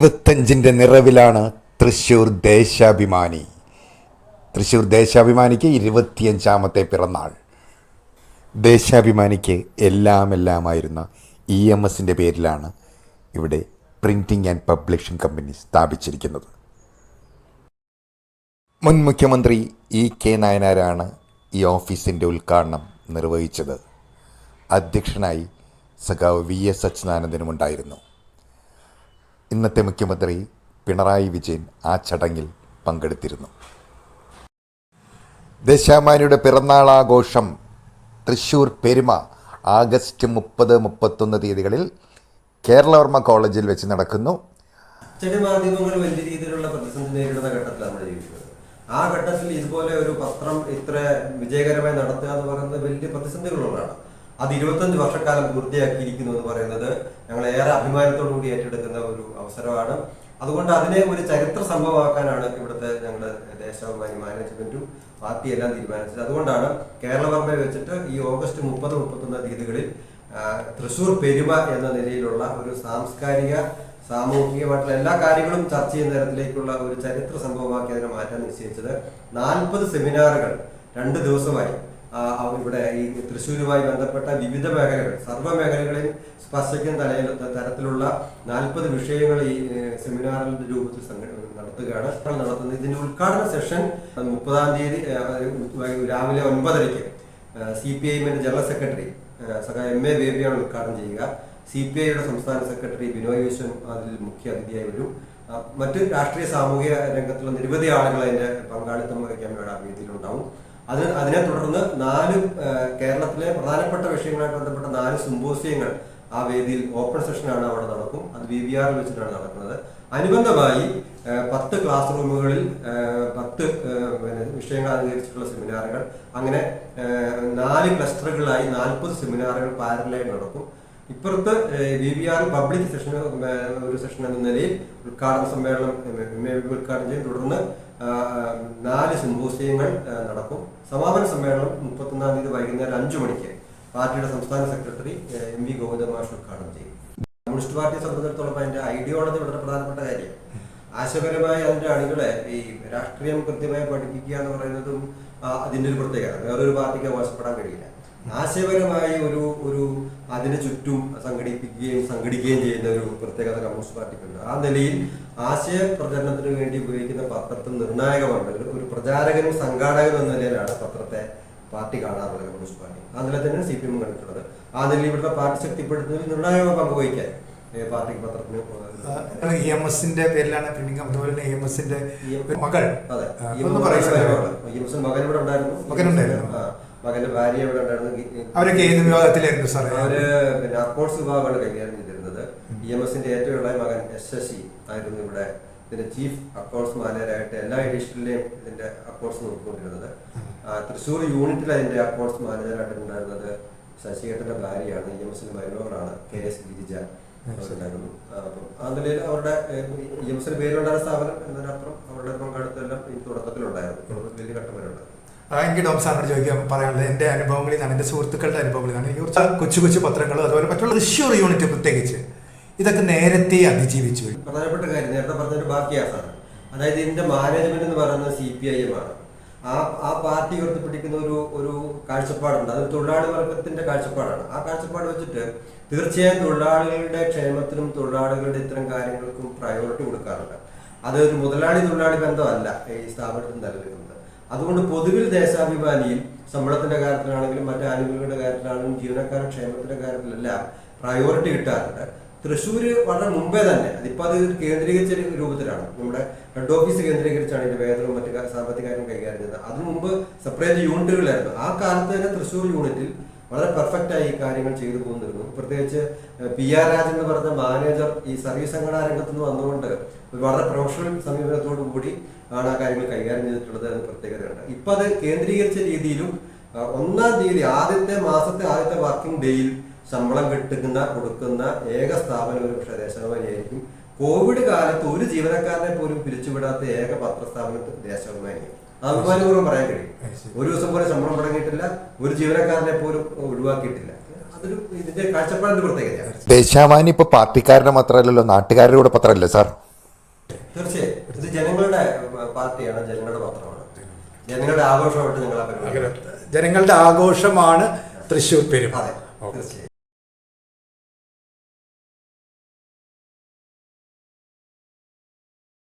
ഇരുപത്തഞ്ചിന്റെ നിറവിലാണ് തൃശ്ശൂർ ദേശാഭിമാനി. തൃശ്ശൂർ ദേശാഭിമാനിക്ക് ഇരുപത്തിയഞ്ചാമത്തെ പിറന്നാൾ. ദേശാഭിമാനിക്ക് എല്ലാം എല്ലാമായിരുന്ന E M എസിന്റെ പേരിലാണ് ഇവിടെ പ്രിന്റിംഗ് ആൻഡ് പബ്ലിഷിംഗ് കമ്പനി സ്ഥാപിച്ചിരിക്കുന്നത്. മുൻ മുഖ്യമന്ത്രി ഇ കെ നായനാരാണ് ഈ ഓഫീസിന്റെ ഉദ്ഘാടനം നിർവഹിച്ചത്. അധ്യക്ഷനായി സഖാവ് വി എസ് അച്യുതാനന്ദനും ഉണ്ടായിരുന്നു ഇന്നത്തെ മുഖ്യമന്ത്രി പിണറായി വിജയൻ ആ ചടങ്ങിൽ പങ്കെടുത്തിരുന്നു. ദേശാമാനിയുടെ പിറന്നാൾ ആഘോഷം തൃശ്ശൂർ പെരുമ ആഗസ്റ്റ് മുപ്പത് മുപ്പത്തൊന്ന് തീയതികളിൽ കേരളവർമ്മ കോളേജിൽ വെച്ച് നടക്കുന്നു. ആ ഘട്ടത്തിൽ ഇതുപോലെ ഒരു പത്രം ഇത്ര വിജയകരമായി നടത്തുക എന്ന് പറയുന്നത് വലിയ പ്രതിസന്ധികളുള്ളതാണ്. അത് ഇരുപത്തഞ്ച് വർഷക്കാലം പൂർത്തിയാക്കിയിരിക്കുന്നു എന്ന് പറയുന്നത് ഞങ്ങൾ ഏറെ അഭിമാനത്തോടു കൂടി ഏറ്റെടുക്കുന്ന ഒരു അവസരമാണ്. അതുകൊണ്ട് അതിനെ ഒരു ചരിത്ര സംഭവമാക്കാനാണ് ഇവിടുത്തെ ഞങ്ങളുടെ ദേശാഭിമാനി മാനേജ്മെന്റും പാർട്ടിയെല്ലാം തീരുമാനിച്ചത്. അതുകൊണ്ടാണ് കേരളവർമ്മയെ വെച്ചിട്ട് ഈ ഓഗസ്റ്റ് മുപ്പത് മുപ്പത്തൊന്ന് തീയതികളിൽ തൃശൂർ പെരുമ എന്ന നിലയിലുള്ള ഒരു സാംസ്കാരിക സാമൂഹികമായിട്ടുള്ള എല്ലാ കാര്യങ്ങളും ചർച്ച ചെയ്യുന്ന തരത്തിലേക്കുള്ള ഒരു ചരിത്ര സംഭവമാക്കി അതിനെ മാറ്റാൻ നിശ്ചയിച്ചത് നാൽപ്പത് സെമിനാറുകൾ രണ്ട് ദിവസമായി. ഇവിടെ ഈ തൃശ്ശൂരുമായി ബന്ധപ്പെട്ട വിവിധ മേഖലകൾ സർവ മേഖലകളെയും സ്പർശിക്കുന്ന തലയിൽ തരത്തിലുള്ള നാൽപ്പത് വിഷയങ്ങൾ ഈ സെമിനാറിന്റെ രൂപത്തിൽ നടത്തുകയാണ്. നടത്തുന്നത് ഇതിന്റെ ഉദ്ഘാടന സെഷൻ മുപ്പതാം തീയതി രാവിലെ ഒൻപതരയ്ക്ക് സി പി ഐ എമ്മിന്റെ ജനറൽ സെക്രട്ടറി സഹായ എം എ ബേബിയാണ് ഉദ്ഘാടനം ചെയ്യുക. സി പി ഐയുടെ സംസ്ഥാന സെക്രട്ടറി ബിനോയ് വിശ്വൻ അതിൽ മുഖ്യ അതിഥിയായി വരും. മറ്റ് രാഷ്ട്രീയ സാമൂഹിക രംഗത്തുള്ള നിരവധി ആളുകൾ അതിന്റെ പങ്കാളിത്തം വഹിക്കാൻ വേണ്ട ആ വേദിയിലുണ്ടാവും അതിന് തുടർന്ന് നാല് കേരളത്തിലെ പ്രധാനപ്പെട്ട വിഷയങ്ങളായിട്ട് ബന്ധപ്പെട്ട നാല് സിമ്പോസിയങ്ങൾ ആ വേദിയിൽ ഓപ്പൺ സെഷനാണ് അവിടെ നടക്കും. അത് വി വി ആറിൽ വെച്ചിട്ടാണ് നടക്കുന്നത്. അനുബന്ധമായി പത്ത് ക്ലാസ് റൂമുകളിൽ പത്ത് വിഷയങ്ങൾ അധികരിച്ചിട്ടുള്ള സെമിനാറുകൾ. അങ്ങനെ നാല് ക്ലസ്റ്ററുകളായി നാൽപ്പത് സെമിനാറുകൾ പാരലായി നടക്കും. ഇപ്പുറത്ത് V V R public session ഒരു സെഷൻ എന്ന നിലയിൽ ഉദ്ഘാടന സമ്മേളനം ഉദ്ഘാടനം ചെയ്യും. തുടർന്ന് നാല് സിംബോസിയങ്ങൾ നടക്കും. സമാപന സമ്മേളനം മുപ്പത്തൊന്നാം തീയതി വൈകുന്നേരം അഞ്ചു മണിക്ക് പാർട്ടിയുടെ സംസ്ഥാന സെക്രട്ടറി എം വി ഗോവിന്ദമാഷ് ഉദ്ഘാടനം ചെയ്യും. കമ്മ്യൂണിസ്റ്റ് പാർട്ടിയെ സംബന്ധിച്ചിടത്തോളം അതിന്റെ ഐഡിയോളജി വളരെ പ്രധാനപ്പെട്ട കാര്യം. ആശയപരമായി അതിന്റെ അണികളെ ഈ രാഷ്ട്രീയം കൃത്യമായി പഠിപ്പിക്കുക എന്ന് പറയുന്നതും അതിന്റെ ഒരു പ്രത്യേകത. വേറൊരു പാർട്ടിക്ക് അവകാശപ്പെടാൻ കഴിയില്ല. ആശയപരമായി ഒരു ഒരു അതിന് ചുറ്റും സംഘടിപ്പിക്കുകയും സംഘടിക്കുകയും ചെയ്യുന്ന ഒരു പ്രത്യേകത കമ്മ്യൂണിസ്റ്റ് പാർട്ടിക്കുണ്ട്. ആ നിലയിൽ ആശയ പ്രചരണത്തിന് വേണ്ടി ഉപയോഗിക്കുന്ന പത്രത്തിൽ നിർണായകമാണ്. ഒരു- പ്രചാരകനും സംഘാടകനും എന്ന നിലയിലാണ് പത്രത്തെ പാർട്ടി കാണാറുള്ളത് കമ്മ്യൂണിസ്റ്റ് പാർട്ടി. ആ നില തന്നെയാണ് സി പി എം കണ്ടിട്ടുള്ളത്. ആ നിലയിൽ ഇവിടുത്തെ പാർട്ടി ശക്തിപ്പെടുത്തുന്നതിൽ നിർണായക പങ്ക് വഹിക്കാൻ പാർട്ടിക്ക് പത്രത്തിന് ഇ എം എസിന്റെ പേരിലാണ് പ്രിന്റിംഗ് അതുപോലെ തന്നെ ഇ എം എസിന്റെ മകൾ. അതെ. മകൻ ഇവിടെ ഉണ്ടായിരുന്നു. മകനുണ്ടായിരുന്നു. മകന്റെ ഭാര്യ ഇവിടെ ഉണ്ടായിരുന്നു. അവരൊക്കെ ഏത് വിഭാഗത്തിലായിരുന്നു സാറേ. അവർ പിന്നെ അക്കൗണ്ട്സ് വിഭാഗമാണ് കൈകാര്യം ചെയ്തിരുന്നത്. ഇ എം എസിന്റെ ഏറ്റവും ഇളയ മകൻ എസ് ശശി ആയിരുന്നു ഇവിടെ ഇതിന്റെ ചീഫ് അക്കൗണ്ട്സ് മാനേജറായിട്ട് എല്ലാ എഡീഷനിലെയും ഇതിന്റെ അക്കൗണ്ട്സ് നോക്കിക്കൊണ്ടിരുന്നത്. തൃശ്ശൂർ യൂണിറ്റിൽ അതിന്റെ അക്കൗണ്ട്സ് മാനേജറായിട്ട് ഉണ്ടായിരുന്നത് ശശികേട്ടന്റെ ഭാര്യയാണ്. ഇ എം എസിന്റെ മരുമകളാണ് കെ എസ് ഗിരിജ ഉണ്ടായിരുന്നു അപ്പം ആ നിലയിൽ അവരുടെ ഇ എം എസിന്റെ പേരുണ്ടായിരുന്ന സ്ഥാപനം എന്നതിനപ്പുറം അവരുടെ പങ്കാളിത്തമെല്ലാം ഈ തുടക്കത്തിലുണ്ടായിരുന്നു. വലിയ ഘട്ടം വരെ ഉണ്ടായിരുന്നു എനിക്ക് ഡോം സാറിനോട് ചോദിക്കാൻ പറയാനുള്ളത്. എന്റെ അനുഭവങ്ങളിൽ നിന്നാണ് എന്റെ സുഹൃത്തുക്കളുടെ അനുഭവങ്ങളിൽ നിന്നാണ്. കുറച്ച് കൊച്ചു കൊച്ചു പത്രങ്ങളും അതുപോലെ മറ്റുള്ള തൃശ്ശൂർ യൂണിറ്റ് പ്രത്യേകിച്ച് ഇതൊക്കെ നേരത്തെ അതിജീവിച്ചു പ്രധാനപ്പെട്ട കാര്യം നേരത്തെ പറഞ്ഞൊരു ബാക്കിയാസാണ്. അതായത് ഇതിന്റെ മാനേജ്മെന്റ് എന്ന് പറയുന്നത് സി പി ഐ എം ആണ്. ആ ആ പാർട്ടി ഉയർത്തിപ്പിടിക്കുന്ന ഒരു ഒരു കാഴ്ചപ്പാടുണ്ട്. അത് തൊഴിലാളി വർഗത്തിന്റെ കാഴ്ചപ്പാടാണ്. ആ കാഴ്ചപ്പാട് വെച്ചിട്ട് തീർച്ചയായും തൊഴിലാളികളുടെ ക്ഷേമത്തിനും തൊഴിലാളികളുടെ ഇത്തരം കാര്യങ്ങൾക്കും പ്രയോറിറ്റി കൊടുക്കാറുണ്ട്. അത് ഒരു മുതലാളി തൊഴിലാളി ബന്ധമല്ല ഈ സ്ഥാപനത്തിൽ നിലനിൽക്കുന്നത് അതുകൊണ്ട് പൊതുവിൽ ദേശാഭിമാനിയിൽ ശമ്പളത്തിന്റെ കാര്യത്തിലാണെങ്കിലും മറ്റ് ആനുകൂല്യങ്ങളുടെ കാര്യത്തിലാണെങ്കിലും ജീവനക്കാരൻ ക്ഷേമത്തിന്റെ കാര്യത്തിലെല്ലാം പ്രയോറിറ്റി കിട്ടാറുണ്ട്. തൃശ്ശൂര് വളരെ മുമ്പേ തന്നെ അതിപ്പോ അത് കേന്ദ്രീകരിച്ച രൂപത്തിലാണ്. നമ്മുടെ ഹെഡ് ഓഫീസ് കേന്ദ്രീകരിച്ചാണ് ഇതിന്റെ വേതനവും മറ്റു സാമ്പത്തിക കാര്യം കൈകാര്യം ചെയ്തത് അതിനു മുമ്പ് സെപ്പറേറ്റ് യൂണിറ്റുകളായിരുന്നു ആ കാലത്ത് തന്നെ തൃശ്ശൂർ യൂണിറ്റിൽ വളരെ പെർഫെക്റ്റ് ആയി ഈ കാര്യങ്ങൾ ചെയ്തു പോകുന്നിരുന്നു പ്രത്യേകിച്ച് പി ആർ രാജൻ എന്ന് പറഞ്ഞ മാനേജർ ഈ സർവീസ് സംഘടനാ രംഗത്ത് നിന്ന് വന്നുകൊണ്ട് വളരെ പ്രൊഫഷണൽ സമീപനത്തോടു കൂടി ആണ് ആ കാര്യങ്ങൾ കൈകാര്യം ചെയ്തിട്ടുള്ളത് എന്ന് പ്രത്യേകതയുണ്ട്. ഇപ്പൊ അത് കേന്ദ്രീകരിച്ച രീതിയിലും ഒന്നാം തീയതി ആദ്യത്തെ മാസത്തെ ആദ്യത്തെ വർക്കിംഗ് ഡേയിൽ ശമ്പളം കിട്ടുന്ന കൊടുക്കുന്ന ഏക സ്ഥാപനം ഒരു പക്ഷേ ദേശാഭിമാനിയായിരിക്കും. കോവിഡ് കാലത്ത് ഒരു ജീവനക്കാരനെ പോലും പിരിച്ചുവിടാത്ത ഏക പത്രസ്ഥാപനം ദേശാഭിമാനിയാണ് അഭിമാനപൂർവം പറയാൻ കഴിയും. ഒരു ദിവസം പോലും ശമ്പളം മുടങ്ങിയിട്ടില്ല ഒരു ജീവനക്കാരനെ പോലും ഒഴിവാക്കിയിട്ടില്ല. അതൊരു ഇതിന്റെ കാഴ്ചപ്പാടിന്റെ പ്രത്യേകതയാണ് ദേശാവാനി ഇപ്പൊ പാർട്ടിക്കാരുടെ മാത്രമല്ലല്ലോ നാട്ടുകാരുടെ കൂടെ പത്രമല്ലേ സാർ? തീർച്ചയായും. ഇത് ജനങ്ങളുടെ പാർട്ടിയാണ് ജനങ്ങളുടെ പത്രമാണ് ജനങ്ങളുടെ ആഘോഷമായിട്ട് നിങ്ങൾ ജനങ്ങളുടെ ആഘോഷമാണ് തൃശ്ശൂർ പെരുമ അതെ തീർച്ചയായും.